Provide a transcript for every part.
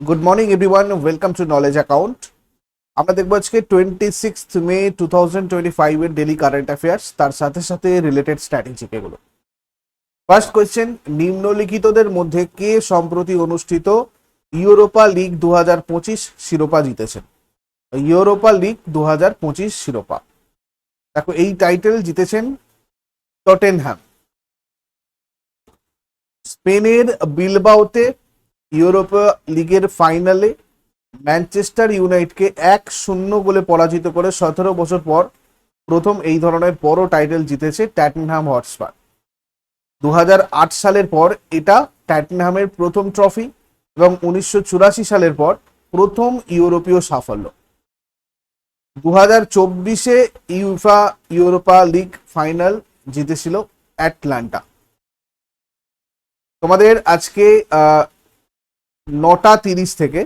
Good morning everyone welcome to knowledge account আমরা দেখব আজকে twenty six May two thousand twenty ফাইভের daily current affairs তার সাথে সাথে রিলেটেড স্ট্র্যাটেজিক এগুলো ফার্স্ট কোয়েশ্চেন নিম্নলিখিতদের মধ্যে কে সম্প্রতি অনুষ্ঠিত ইউরোপা লিগ দু হাজার পঁচিশ শিরোপা জিতেছেন? ইউরোপা লিগ দু হাজার পঁচিশ শিরোপা। দেখো, এই টাইটেল জিতেছেন টটেনহ্যাম স্পেনের বিলবাওতে ইউরোপীয় লিগের ফাইনালে ম্যানচেস্টার ইউনাইটকে এক শূন্য গোলে পরাজিত করে সতেরো বছর পর প্রথম এই ধরনের বড় টাইটেল জিতেছে ট্যাটনহ্যাম হটস্পার। দু হাজার আট সালের পর এটা ট্যাটনহ্যামের প্রথম ট্রফি এবং উনিশশো চুরাশি সালের পর প্রথম ইউরোপীয় সাফল্য। দু হাজার চব্বিশে ইউফা ইউরোপা লিগ ফাইনাল জিতেছিল অ্যাটলান্টা। তোমাদের আজকে নটা তিরিশ থেকে,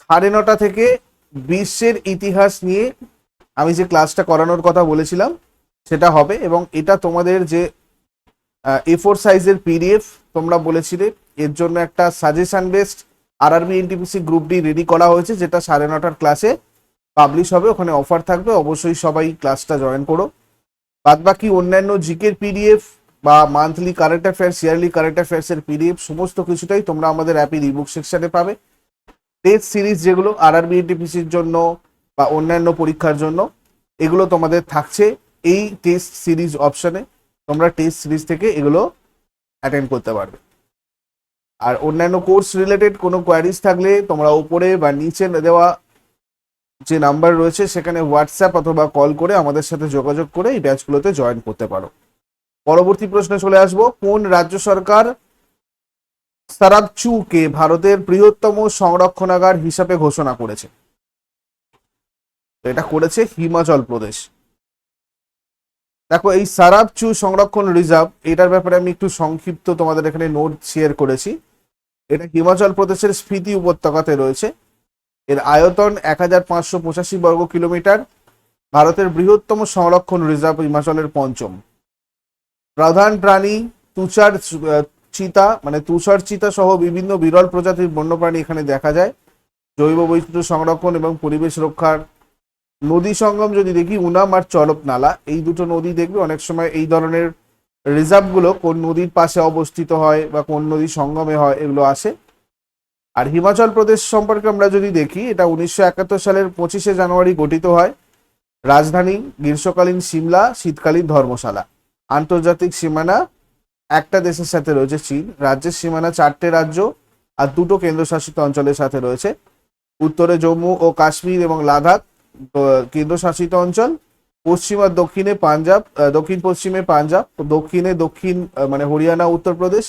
সাড়ে নটা থেকে বিশ্বের ইতিহাস নিয়ে আমি যে ক্লাসটা করানোর কথা বলেছিলাম, সেটা হবে এবং এটা তোমাদের যে এ ফোর সাইজের পিডিএফ তোমরা বলেছিলে, এর জন্য একটা suggestion based RRB NTPC group D ready করা হয়েছে, যেটা সাড়ে নটার ক্লাসে পাবলিশ হবে, ওখানে অফার থাকবে, অবশ্যই সবাই ক্লাসটা জয়েন করো। বাদ বাকি অন্যান্য জিকের পিডিএফ বা monthly current affairs yearly current অ্যাফেয়ার্সের PDF সমস্ত কিছুটাই তোমরা আমাদের অ্যাপের ইবুক সেকশনে পাবে। টেস্ট সিরিজ যেগুলো আরআরবি এনটিপিসির জন্য বা অন্যান্য পরীক্ষার জন্য, এগুলো তোমাদের থাকছে এই টেস্ট সিরিজ অপশানে তোমরা টেস্ট সিরিজ থেকে এগুলো অ্যাটেন্ড করতে পারবে। আর অন্যান্য কোর্স রিলেটেড কোনো কোয়ারিজ থাকলে তোমরা উপরে বা নিচে দেওয়া যে নাম্বার রয়েছে, সেখানে হোয়াটসঅ্যাপ অথবা কল করে আমাদের সাথে যোগাযোগ করে এই ব্যাচগুলোতে জয়েন করতে পারো। পরবর্তী প্রশ্নে চলে আসব। কোন রাজ্য সরকার সারাবচুকে ভারতের বৃহত্তম সংরক্ষণাগার হিসাবে ঘোষণা করেছে? এটা করেছে হিমাচল প্রদেশ। দেখো, এই সারাবচু সংরক্ষণ রিজার্ভ, এটার ব্যাপারে আমি একটু সংক্ষিপ্ত তোমাদের এখানে নোট শেয়ার করেছি। এটা হিমাচল প্রদেশের স্ফীতি উপত্যকাতে রয়েছে। এর আয়তন এক হাজার পাঁচশো পঁচাশি বর্গ কিলোমিটার ভারতের বৃহত্তম সংরক্ষণ রিজার্ভ হিমাচলের পঞ্চম। প্রধান প্রাণী তুষার চিতা মানে তুষার, চিতা সহ বিভিন্ন বিরল প্রজাতির বন্যপ্রাণী এখানে দেখা যায়। জৈব বৈচিত্র্য সংরক্ষণ এবং পরিবেশ রক্ষার নদী সঙ্গম যদি দেখি, উনাম আর চরপ নালা এই দুটো নদী দেখবে অনেক সময় এই ধরনের রিজার্ভগুলো কোন নদীর পাশে অবস্থিত হয় বা কোন নদী সঙ্গমে হয়, এগুলো আসে। আর হিমাচল প্রদেশ সম্পর্কে আমরা যদি দেখি, এটা উনিশশো একাত্তর সালের পঁচিশে জানুয়ারি গঠিত হয়। রাজধানী, গ্রীষ্মকালীন সিমলা শীতকালীন ধর্মশালা। আন্তর্জাতিক সীমানা, একটা দেশের সাথে রয়েছে চীন। রাজ্যের সীমানা চারটে রাজ্য আর দুটো কেন্দ্রশাসিত অঞ্চলের সাথে রয়েছে। উত্তরে জম্মু ও কাশ্মীর এবং লাদাখ কেন্দ্রশাসিত অঞ্চল, পশ্চিম আর দক্ষিণে পাঞ্জাব দক্ষিণ পশ্চিমে পাঞ্জাব, দক্ষিণে দক্ষিণ মানে হরিয়ানা উত্তরপ্রদেশ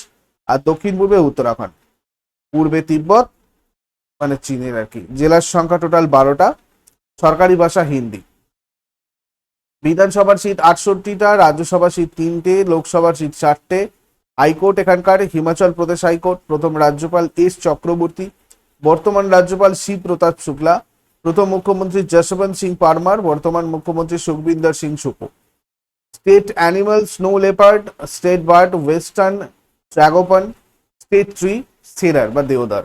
আর দক্ষিণ পূর্বে উত্তরাখণ্ড। পূর্বে তিব্বত মানে চীনের আর কি। জেলার সংখ্যা টোটাল বারোটা। সরকারি ভাষা হিন্দি। বিধানসভার সিট আটষট্টিটা, রাজ্যসভার সিট তিনটে, লোকসভার সিট চারটে। হাইকোর্ট এখানকার, হিমাচল প্রদেশ হাইকোর্ট, প্রথম রাজ্যপাল এস চক্রবর্তী, বর্তমান রাজ্যপাল সি প্রতাপ শুক্লা, প্রথম মুখ্যমন্ত্রী যশবন্ত সিং পারমার, বর্তমান মুখ্যমন্ত্রী Sukhvinder Singh Sukhu state animal snow leopard, state bird western tragopan state tree সেরার বা দেওদার।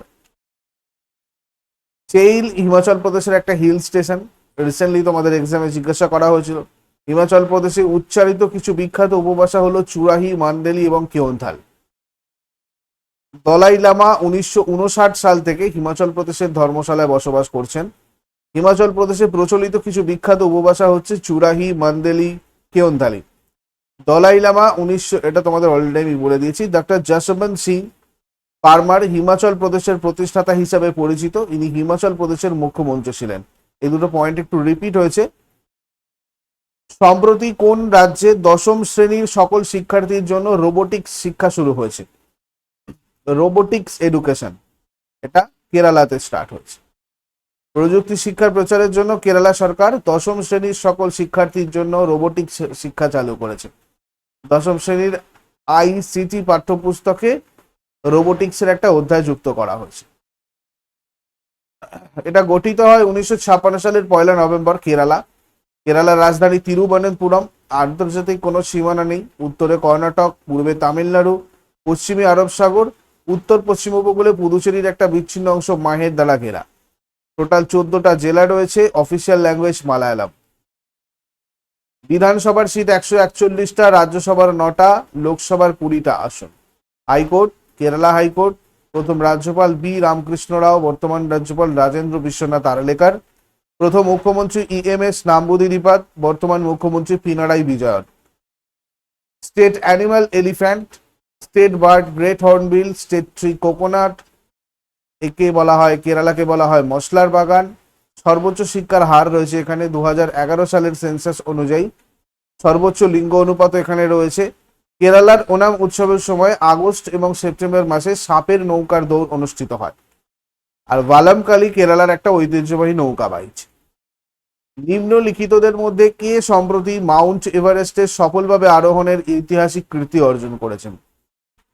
চেইল হিমাচল প্রদেশের একটা হিল স্টেশন। রিসেন্টলি তোমাদের এক্সামে জিজ্ঞাসা করা হয়েছিল। হিমাচল প্রদেশে উচ্চারিত কিছু বিখ্যাত উপভাষা হলো চুরাহি মান্ডেলি এবং কেওনথাল। দলাই লামা উনিশশো উনষাট সাল থেকে হিমাচল প্রদেশের ধর্মশালায় বসবাস করছেন। হিমাচল প্রদেশে প্রচলিত কিছু বিখ্যাত উপভাষা হচ্ছে চুরাহি মান্দেলি কেওনথালি। দলাই লামা উনিশশো, এটা তোমাদের অলরেডি আমি বলে দিয়েছি ডক্টর যশবন্ত সিং পারমার হিমাচল প্রদেশের প্রতিষ্ঠাতা হিসাবে পরিচিত। ইনি হিমাচল প্রদেশের মুখ্যমন্ত্রী ছিলেন। এই দুটো পয়েন্ট একটু রিপিট হয়েছে। সম্প্রতি কোন রাজ্যে দশম শ্রেণির সকল শিক্ষার্থীর জন্য রোবোটিক্স শিক্ষা শুরু হয়েছে? রোবোটিক্স এডুকেশন এটা কেরালাতে স্টার্ট হয়েছে। প্রযুক্তি শিক্ষার প্রচারের জন্য কেরালা সরকার দশম শ্রেণির সকল শিক্ষার্থীর জন্য রোবোটিক্স শিক্ষা চালু করেছে। দশম শ্রেণির আইসিটি পাঠ্যপুস্তকে রোবোটিক্সের একটা অধ্যায় যুক্ত করা হয়েছে। এটা গঠিত হয় উনিশশো ছাপ্পান্ন সালের পয়লা নভেম্বর কেরালা। কেরালার রাজধানী তিরুবনন্তপুরম, আন্তর্জাতিক কোনো সীমানা নেই। উত্তরে কর্ণাটক, পূর্বে তামিলনাড়ু, পশ্চিমে আরব সাগর, উত্তর পশ্চিম উপকূলে পুদুচেরির একটা বিচ্ছিন্ন অংশ মাহের দ্বারা ঘেরা। টোটাল চোদ্দটা জেলা রয়েছে অফিসিয়াল ল্যাঙ্গুয়েজ মালায়ালাম। বিধানসভার সিট একশো একচল্লিশটা, রাজ্যসভার নটা, লোকসভার কুড়িটা আসন। হাইকোর্ট, কেরালা হাইকোর্ট, প্রথম রাজ্যপাল বি রামকৃষ্ণ রাও, বর্তমান রাজ্যপাল রাজেন্দ্র বিশ্বনাথ আরালেকার প্রথম মুখ্যমন্ত্রী ই এম এস নাম্বুদিরিপাদ বর্তমান মুখ্যমন্ত্রী Pinarayi Vijayan. State animal elephant, state bird great hornbill, state tree coconut, একে বলা হয়, কেরালাকে বলা হয় মশলার বাগান। সর্বোচ্চ শিক্ষার হার রয়েছে এখানে দু হাজার এগারো সালের সেন্সাস অনুযায়ী। সর্বোচ্চ লিঙ্গ অনুপাত এখানে রয়েছে। কেরালার ওনাম উৎসবের সময় আগস্ট এবং সেপ্টেম্বর মাসে সাপের নৌকার দৌড় অনুষ্ঠিত হয়। আর ভালামকালি কেরালার একটা ঐতিহ্যবাহী নৌকা বাইচ। নিম্নলিখিতদের মধ্যে কে সম্প্রতি মাউন্ট এভারেস্টের সফলভাবে আরোহণের ঐতিহাসিক কৃতি অর্জন করেছেন?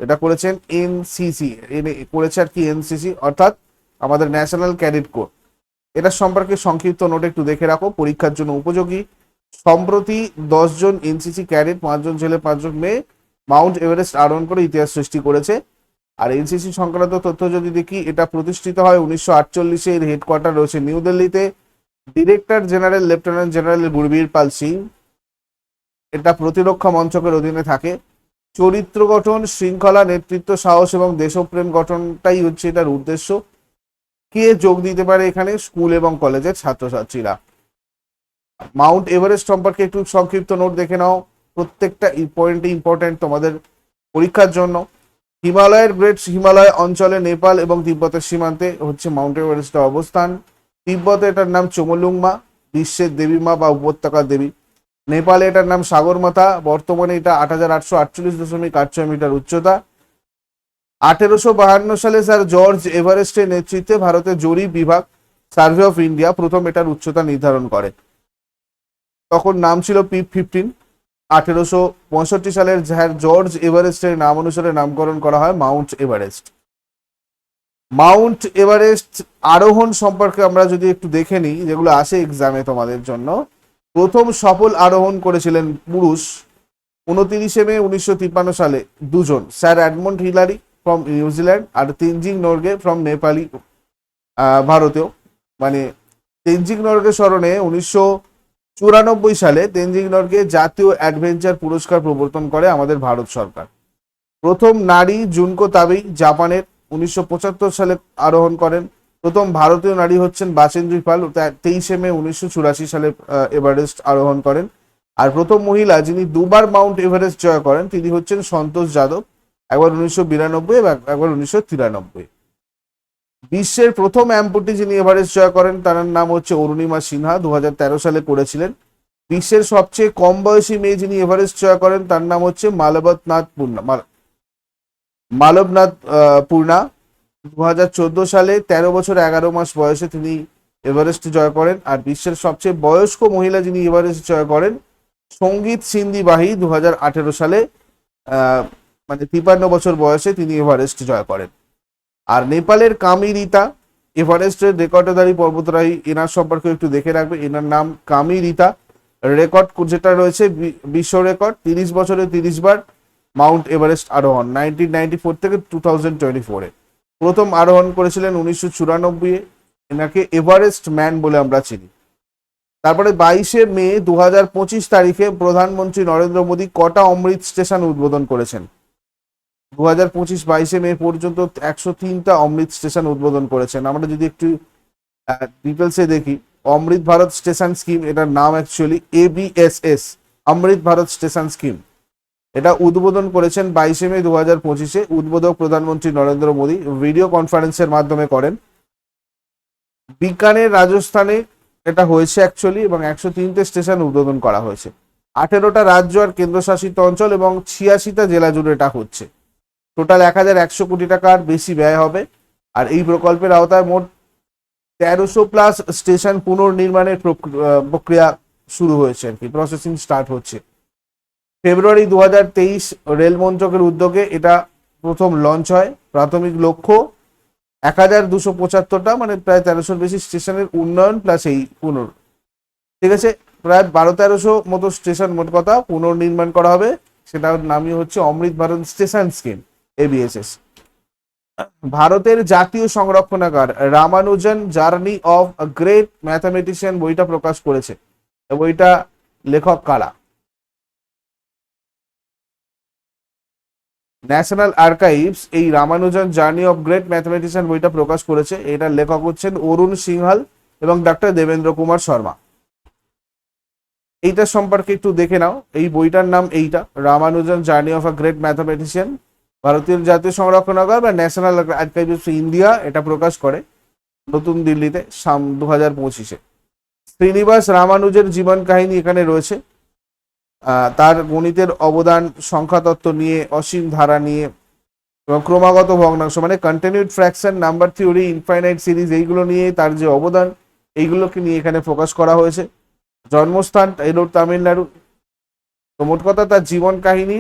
এটা করেছেন এনসিসি করেছে আর কি এনসিসি, অর্থাৎ আমাদের ন্যাশনাল ক্যাডেট কোর। এটা সম্পর্কে সংক্ষিপ্ত নোট একটু দেখে রাখো, পরীক্ষার জন্য উপযোগী। সম্প্রতি দশজন এনসিসি ক্যাডেট, পাঁচজন ছেলে পাঁচজন মেয়ে মাউন্ট এভারেস্ট আরোহণ করে ইতিহাস সৃষ্টি করেছে। আর এনসিসি সংক্রান্ত তথ্য যদি দেখি, এটা প্রতিষ্ঠিত হয় উনিশশো আটচল্লিশে এর হেডকোয়ার্টার রয়েছে নিউ দিল্লিতে। Director general lieutenant general Gurbir Pal Singh, এটা প্রতিরক্ষা মন্ত্রকের অধীনে থাকে। চরিত্র গঠন, শৃঙ্খলা, নেতৃত্ব, সাহস এবং দেশপ্রেম গঠনটাই হচ্ছে এটার উদ্দেশ্য। কে যোগ দিতে পারে এখানে? স্কুল এবং কলেজের ছাত্রছাত্রীরা। মাউন্ট এভারেস্ট সম্পর্কে একটু সংক্ষিপ্ত নোট দেখে নাও। প্রত্যেকটা পয়েন্টে ইম্পর্টেন্ট তোমাদের পরীক্ষার জন্য। হিমালয়ের গ্রেট হিমালয় অঞ্চলে নেপাল এবং তিব্বতের সীমান্তে হচ্ছে মাউন্ট এভারেস্টের অবস্থান। তিব্বতে এটার নাম চোমলুংমা, বিশ্বের দেবী মা বা উপত্যকার দেবী। নেপালে এটার নাম সাগরমাথা বর্তমানে এটা আট হাজার আটশো আটচল্লিশ দশমিক আট ছয় মিটার উচ্চতা। আঠেরোশো বাহান্ন সালে স্যার জর্জ এভারেস্টের নেতৃত্বে ভারতের জরিপ বিভাগ, সার্ভে অফ ইন্ডিয়া প্রথম এটার উচ্চতা নির্ধারণ করে। তখন নাম ছিল পি ফিফটিন। আঠেরোশো পঁয়ষট্টি সালের স্যার জর্জ এভারেস্টের নাম অনুসারে নামকরণ করা হয় মাউন্ট এভারেস্ট। মাউন্ট এভারেস্ট আরোহণ সম্পর্কে আমরা যদি একটু দেখে নিই, যেগুলো আসে এক্সামে তোমাদের জন্য। প্রথম সফল আরোহণ করেছিলেন পুরুষ উনতিরিশে মে উনিশশো তিপ্পান্ন সালে দুজন, sir Edmund Hillary from New Zealand R Tenzing Norgay from Nepali ভারতীয় মানে তেনজিং নর্গের স্মরণে উনিশশো চুরানব্বই সালে তেনজিং নর্গে জাতীয় অ্যাডভেঞ্চার পুরস্কার প্রবর্তন করে আমাদের ভারত সরকার। প্রথম নারী জুনকো তাবেই জাপানের উনিশশো পঁচাত্তর সালে আরোহণ করেন। প্রথম ভারতীয় নারী হচ্ছেন বাসেন্দ্রী পাল। তেইশে মে উনিশশো চুরাশি সালে এভারেস্ট আরোহণ করেন। আর প্রথম মহিলা যিনি দুবার মাউন্ট এভারেস্ট জয় করেন, তিনি হচ্ছেন সন্তোষ যাদব। একবার উনিশশো বিরানব্বই একবার উনিশশো তিরানব্বই। বিশ্বের প্রথম অ্যাম্পুটি যিনি এভারেস্ট জয় করেন, তার নাম হচ্ছে অরুণিমা সিনহা দু হাজার তেরো সালে করেছিলেন বিশ্বের সবচেয়ে কম বয়সী মেয়ে যিনি এভারেস্ট জয় করেন, তার নাম হচ্ছে মালবতনাথ পূর্ণা। মাল- মালবনাথ পূর্ণা দু হাজার চোদ্দ সালে তেরো বছর এগারো মাস বয়সে তিনি এভারেস্ট জয় করেন। আর বিশ্বের সবচেয়ে বয়স্ক মহিলা যিনি এভারেস্ট জয় করেন, সংগীত সিন্দিবাহী দু সালে মানে তিপান্ন বছর বয়সে তিনি এভারেস্ট জয় করেন। আর নেপালের কামিরিতা এভারেস্টের রেকর্ডধারী পর্বতরাহী এনার সম্পর্কে একটু দেখে রাখবে। এনার নাম কামিরিতা রেকর্ড যেটা রয়েছে বিশ্ব রেকর্ড, তিরিশ বছরে তিরিশ বার মাউন্ট এভারেস্ট আরোহণ নাইনটিন নাইনটি ফোর থেকে টু থাউজেন্ড টোয়েন্টি ফোরে প্রথম আরোহণ করেছিলেন উনিশশো চুরানব্বই এনাকে এভারেস্ট ম্যান বলে আমরা চিনি। তারপরে বাইশে মে দু হাজার পঁচিশ তারিখে প্রধানমন্ত্রী নরেন্দ্র মোদী কটা অমৃত স্টেশন উদ্বোধন করেছেন? দু হাজার পঁচিশ বাইশে মে পর্যন্ত একশো তিনটা অমৃত স্টেশন উদ্বোধন করেছেন। আমরা যদি একটু ডিটেলসে দেখি, অমৃত ভারত স্টেশন স্কিম, এটার নাম actually ABSS Amrit Bharat station scheme. এটা উদ্বোধন করেছেন বাইশে মে দু পঁচিশে উদ্বোধক প্রধানমন্ত্রী নরেন্দ্র মোদী। ভিডিও কনফারেন্সের মাধ্যমে করেন। বিকানের রাজস্থানে এটা হয়েছে অ্যাকচুয়ালি এবং একশো তিনটে স্টেশন উদ্বোধন করা হয়েছে। আঠেরোটা রাজ্য আর কেন্দ্রশাসিত অঞ্চল এবং ছিয়াশিটা জেলা জুড়ে এটা হচ্ছে। টোটাল এক হাজার একশো কোটি টাকার বেশি ব্যয় হবে। আর এই প্রকল্পের আওতায় মোট তেরোশো প্লাস স্টেশন পুনর্নির্মাণের প্রক- প্রক্রিয়া শুরু হয়েছে আর কি। প্রসেসিং স্টার্ট হচ্ছে। ফেব্রুয়ারি দু হাজার তেইশ রেল মন্ত্রকের উদ্যোগে এটা প্রথম লঞ্চ হয়। প্রাথমিক লক্ষ্য এক হাজার দুশো পঁচাত্তরটা মানে প্রায় তেরোশোর বেশি স্টেশনের উন্নয়ন প্লাস এই পুনর ঠিক আছে? প্রায় বারো তেরোশো মতো স্টেশন মোট কথা পুনর্নির্মাণ করা হবে। সেটার নামই হচ্ছে Amrit Bharat station scheme. ABSS ভারতের জাতীয় সংরক্ষণাগার Ramanujan journey of great mathematician বইটা প্রকাশ করেছে। বইটা লেখক কারা? ন্যাশনাল আর্কাইভস এই Ramanujan journey of great mathematician বইটা প্রকাশ করেছে। এটার লেখক হচ্ছেন অরুণ সিংহাল এবং ডক্টর দেবেন্দ্র কুমার শর্মা। এইটার সম্পর্কে একটু দেখে নাও। এই বইটার নাম এইটা, Ramanujan journey of a great mathematician. ভারতীয় জাতীয় সংরক্ষণাগার বা ন্যাশনাল আর্কাইভস ইন্ডিয়া এটা প্রকাশ করে নতুন দিল্লিতে সাম দু হাজার পঁচিশে। শ্রীনিবাস রামানুজের জীবন কাহিনী এখানে রয়েছে। তার গণিতের অবদান, সংখ্যাতত্ত্ব নিয়ে, অসীম ধারা নিয়ে এবং ক্রমাগত ভগ্নাংশ মানে continued fraction number theory infinite series এইগুলো নিয়ে তার যে অবদান, এইগুলোকে নিয়ে এখানে প্রকাশ করা হয়েছে। জন্মস্থান এলোর তামিলনাড়ু তো মোট কথা তার জীবন কাহিনী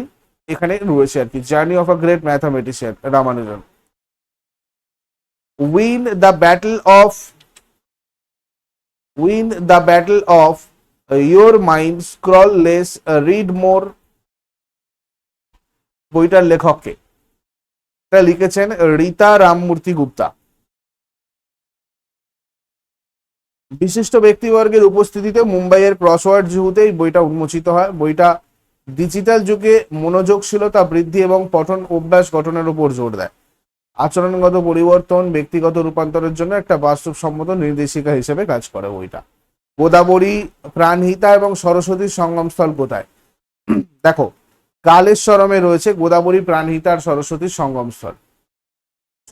এখানে রয়েছে আর কি journey of a great mathematician Ramanujan. Win the battle of win the battle of your mind scroll less read more বইটার লেখককে। লিখেছেন রীতা রামমূর্তি গুপ্তা। বিশিষ্ট ব্যক্তিবর্গের উপস্থিতিতে মুম্বাইয়ের ক্রসওয়ার্ড জুহুতে এই বইটা উন্মোচিত হয়। বইটা ডিজিটাল যুগে মনোযোগশীলতা বৃদ্ধি এবং পঠন অভ্যাস গঠনের উপর জোর দেয়। আচরণগত পরিবর্তন, ব্যক্তিগত রূপান্তরের জন্য একটা বাস্তবসম্মত নির্দেশিকা হিসেবে কাজ করে বইটা। গোদাবরী, প্রাণহিতা এবং সরস্বতীর সঙ্গমস্থল কোথায়? দেখো, কালেশ্বরমে রয়েছে গোদাবরী, প্রাণহিতা আর সরস্বতীর সঙ্গমস্থল।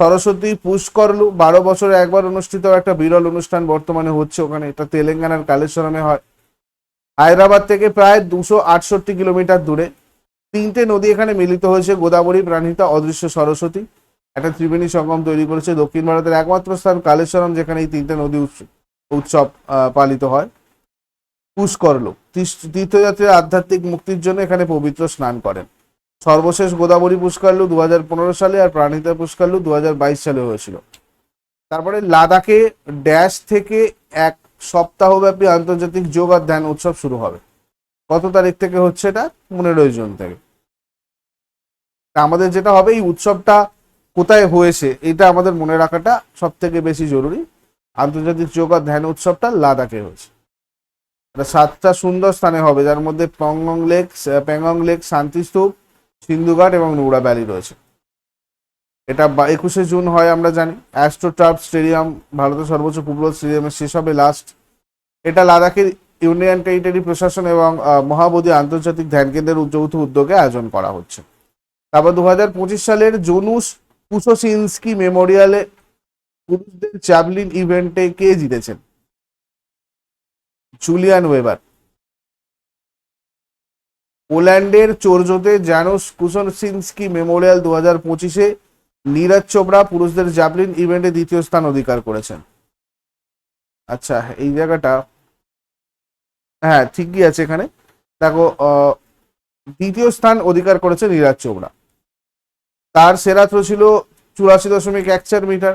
সরস্বতী পুষ্করলু বারো বছরে একবার অনুষ্ঠিত একটা বিরল অনুষ্ঠান বর্তমানে হচ্ছে ওখানে। এটা তেলেঙ্গানার কালেশ্বরমে হয়। হায়দ্রাবাদ থেকে প্রায় দুশো আটষট্টি কিলোমিটার দূরে। তিনটে নদী এখানে মিলিত হয়েছে, গোদাবরী, প্রাণহিতা, অদৃশ্য সরস্বতী। একটা ত্রিবেণী সঙ্গম তৈরি করেছে দক্ষিণ ভারতের একমাত্র স্থান কালেশ্বরম, যেখানে এই তিনটে নদী উৎস- উৎসব পালিত হয়। পুষ্করলু, তীর্থ- তীর্থযাত্রীরা আধ্যাত্মিক মুক্তির জন্য এখানে পবিত্র স্নান করেন। সর্বশেষ গোদাবরী পুষ্করলু দু হাজার পনেরো সালে আর প্রাণিতা পুষ্করলু দু হাজার বাইশ সালে হয়েছিল। তারপরে লাদাখে ড্যাশ থেকে এক সপ্তাহব্যাপী আন্তর্জাতিক যোগ আর ধ্যান উৎসব শুরু হবে। কত তারিখ থেকে হচ্ছে এটা? পনেরোই জুন থেকে। আমাদের যেটা হবে, এই উৎসবটা কোথায় হয়েছে, এটা আমাদের মনে রাখাটা সব থেকে বেশি জরুরি। আন্তর্জাতিক যোগ আর ধ্যান উৎসবটা লাদাখে হয়েছে। এটা সাতটা সুন্দর স্থানে হবে, যার মধ্যে পংগং লেক, প্যাংগং লেক, শান্তিস্তূপ, সিন্ধুঘাট এবং নৌড়া ভ্যালি রয়েছে। এটা একুশে জুন হয়, আমরা জানি। অ্যাস্ট্রোটার্ফ স্টেডিয়াম ভারতের সর্বোচ্চ ফুটবল স্টেডিয়ামের শেষ হবে লাস্ট এটা লাদাখের ইউনিয়ন টেরিটরি প্রশাসন এবং মহাবোধি আন্তর্জাতিক ধ্যান কেন্দ্রের যৌথ উদ্যোগে আয়োজন করা হচ্ছে। তারপর দু হাজার পঁচিশ সালের জনুস কুসোসিনস্কি মেমোরিয়ালে পুরুষদের চ্যাভলিন ইভেন্টে কে জিতেছেন? জুলিয়ান ওয়েবার পোল্যান্ডের চোরজোতে জানোস কুসনসিনস্কি মেমোরিয়াল দু হাজার পঁচিশে নীরজ চোপড়া, পুরুষদের জ্যাভলিন ইভেন্টে দ্বিতীয় স্থান অধিকার করেছেন। আচ্ছা এই জায়গাটা হ্যাঁ ঠিকই আছে এখানে। দেখো দ্বিতীয় স্থান অধিকার করেছে নীরাজ চোপড়া। তার সেরা থ্রো ছিল চুরাশি দশমিক এক চার মিটার।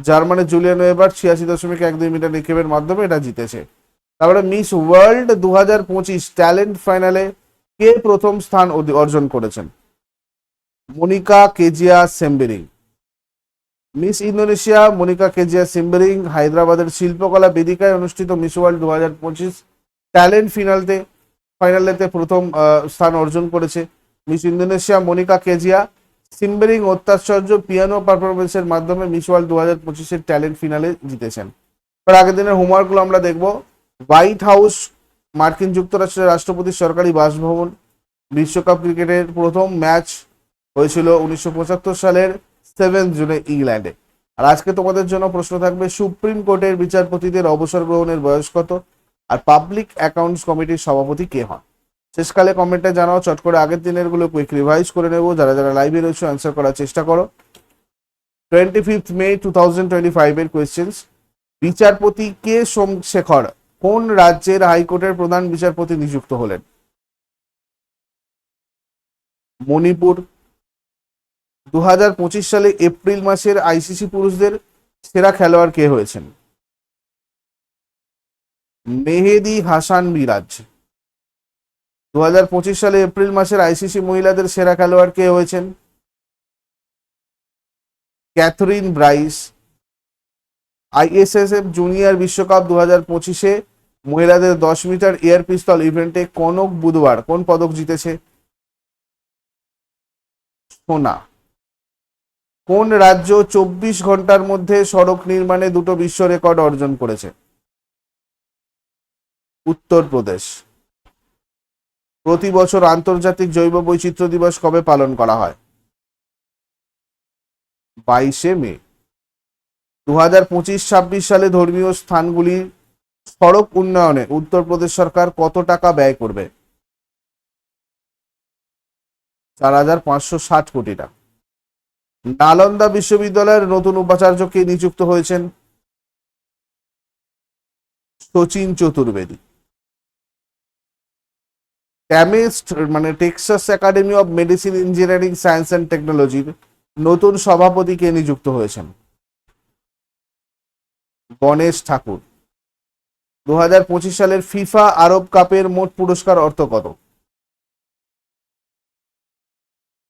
জার্মানের জুলিয়ান ওয়েবার ছিয়াশি দশমিক এক দুই মিটার নিক্ষেপের মাধ্যমে এটা জিতেছে। তারপরে মিস ওয়ার্ল্ড দু হাজার পঁচিশ ট্যালেন্ট ফাইনালে কে প্রথম স্থান অর্জন করেছেন? Monica Kezia Sembiring miss Indonesia Monica Kezia Sembiring হায়দ্রাবাদের শিল্পকলা বেদিকায় অনুষ্ঠিত মিস ওয়ার্ল্ড দু হাজার পঁচিশ ট্যালেন্ট ফিনালতে ফাইনালেতে প্রথম স্থান অর্জন করেছে miss Indonesia Monica Kezia Sembiring অত্যাশ্চর্য piano পারফরমেন্সের মাধ্যমে মিস ওয়ার্ল্ড দু হাজার পঁচিশের ট্যালেন্ট ফিনালে জিতেছেন। এবার আগের দিনের হোমওয়ার্কগুলো আমরা দেখব। হোয়াইট হাউস মার্কিন যুক্তরাষ্ট্রের রাষ্ট্রপতির সরকারি বাসভবন, বিশ্বকাপ ক্রিকেটের প্রথম ম্যাচ হয়েছিল উনিশশো পঁচাত্তর সালের সেভেন জুনে ইংল্যান্ডে। আর আজকে তোমাদের জন্য প্রশ্ন থাকবে, সুপ্রিম কোর্টের বিচারপতিদের অবসর গ্রহণের বয়স কত? আর পাবলিক অ্যাকাউন্টস কমিটির সভাপতি কে হন? শেষকালে কমেন্টে জানাও, চট করে আগের দিনেরগুলো কুইক রিভাইজ করে নেব। যারা যারা লাইভে রয়েছে অ্যান্সার করার চেষ্টা করো। Twenty fifth May two thousand twenty ফাইভের কোয়েশ্চেন্স বিচারপতি কে সোমশেখর? কোন রাজ্যের হাইকোর্টের প্রধান বিচারপতি নিযুক্ত হলেন? মণিপুর দু হাজার পঁচিশ সালে এপ্রিল মাসের আইসিসি পুরুষদের সেরা খেলোয়াড় কে হয়েছেন? মেহেদি হাসান মিরাজ। দুহাজার পঁচিশ সালে এপ্রিল মাসের আইসিসি মহিলাদের সেরা খেলোয়াড় কে হয়েছেন? Catherine Bryce. আইএসএসএফ জুনিয়র বিশ্বকাপ দু হাজার পঁচিশে মহিলাদের দশ মিটার এয়ার পিস্তল ইভেন্টে কনক বুধবার কোন পদক জিতেছে? সোনা। কোন রাজ্য চব্বিশ ঘণ্টার মধ্যে সড়ক নির্মাণে দুটো বিশ্ব রেকর্ড অর্জন করেছে? উত্তরপ্রদেশ। প্রতি বছর আন্তর্জাতিক জৈব বৈচিত্র্য দিবস কবে পালন করা হয়? বাইশে মে। দু হাজার পঁচিশ, ছাব্বিশ সালে ধর্মীয় স্থানগুলির সড়ক উন্নয়নে উত্তরপ্রদেশ সরকার কত টাকা ব্যয় করবে? চার হাজার পাঁচশো ষাট কোটি টাকা। নালন্দা বিশ্ববিদ্যালয়ের নতুন উপাচার্য কে নিযুক্ত হয়েছেন সচিন চতুর্বেদী। ট্যামেস্ট মানে Texas academy of medicine engineering science and টেকনোলজির নতুন সভাপতি কে নিযুক্ত হয়েছেন। গণেশ ঠাকুর। দু হাজার পঁচিশ সালের ফিফা আরব কাপের মোট পুরস্কার অর্থ কত?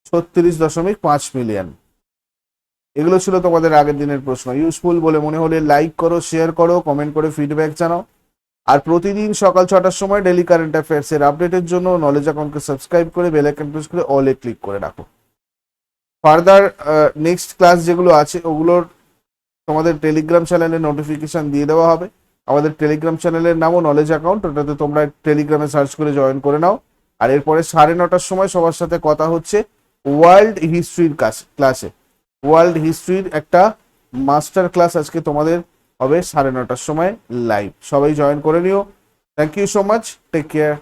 ছত্রিশ দশমিক পাঁচ মিলিয়ন। এগুলো ছিল তোমাদের আগের দিনের প্রশ্ন। ইউজফুল বলে মনে হলে লাইক করো শেয়ার করো কমেন্ট করে ফিডব্যাক জানাও। আর প্রতিদিন সকাল ছটার সময় ডেলি কারেন্ট অ্যাফেয়ার্স এর আপডেটের জন্য নলেজ অ্যাকাউন্টকে সাবস্ক্রাইব করে বেল আইকন প্রেস করে অলে ক্লিক করে রাখো। ফার্দার নেক্সট ক্লাস যেগুলো আছে, ওগুলোর তোমাদের টেলিগ্রাম চ্যানেলে নোটিফিকেশন দিয়ে দেওয়া হবে। আমাদের টেলিগ্রাম চ্যানেলের নামও নলেজ অ্যাকাউন্ট ওটাতে তোমরা টেলিগ্রামে সার্চ করে জয়েন করে নাও। আর এরপরে সাড়ে নটার সময় সবার সাথে কথা হচ্ছে ওয়ার্ল্ড হিস্ট্রির ক্লাসে ওয়ার্ল্ড হিস্ট্রির একটা মাস্টার ক্লাস আজকে তোমাদের হবে সাড়ে নটার সময় লাইভ। সবাই জয়েন করে নিও। Thank you so much take care